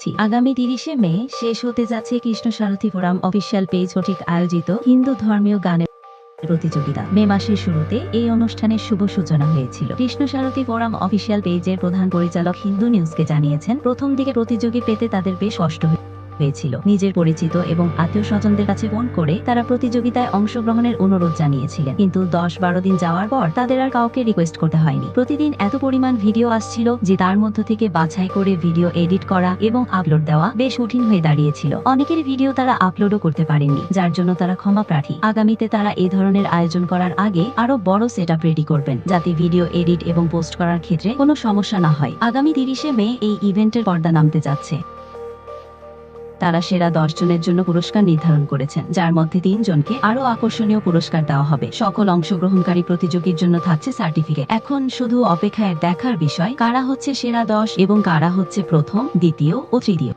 রাখছি আগামী তিরিশে মে শেষ হতে যাচ্ছে Krishna Sarathi forum official page কর্তৃক আয়োজিত হিন্দু ধর্মীয় গানের প্রতিযোগিতা। মে মাসের শুরুতে এই অনুষ্ঠানের শুভ সূচনা হয়েছিল। কৃষ্ণ সারথী ফোরাম অফিসিয়াল পেজের প্রধান পরিচালক হিন্দু নিউজকে জানিয়েছেন, প্রথম দিকে প্রতিযোগী পেতে তাদের বেশ কষ্ট হয়ে- হয়েছিল। নিজের পরিচিত এবং আত্মীয় স্বজনদের কাছে ফোন করে তারা প্রতিযোগিতায় অংশগ্রহণের অনুরোধ জানিয়েছিলেন। কিন্তু দশ বারো দিন যাওয়ার পর তাদের আর কাউকে রিকোয়েস্ট করতে হয়নি। প্রতিদিন এত পরিমাণ ভিডিও আসছিল যে তার মধ্য থেকে বাছাই করে ভিডিও এডিট করা এবং আপলোড দেওয়া বেশ কঠিন হয়ে দাঁড়িয়েছিল। অনেকের ভিডিও তারা আপলোডও করতে পারেননি, যার জন্য তারা ক্ষমা প্রার্থী। আগামীতে তারা এ ধরনের আয়োজন করার আগে আরও বড় সেট রেডি করবেন, যাতে ভিডিও এডিট এবং পোস্ট করার ক্ষেত্রে কোনো সমস্যা না হয়। আগামী তিরিশে মে এই ইভেন্টের পর্দা নামতে যাচ্ছে। তারা সেরা দশ জনের জন্য পুরস্কার নির্ধারণ করেছেন, যার মধ্যে তিনজনকে আরও আকর্ষণীয় পুরস্কার দেওয়া হবে। সকল অংশগ্রহণকারী প্রতিযোগীর জন্য থাকছে সার্টিফিকেট। এখন শুধু অপেক্ষায় দেখার বিষয়, কারা হচ্ছে সেরা দশ এবং কারা হচ্ছে প্রথম, দ্বিতীয় ও তৃতীয়।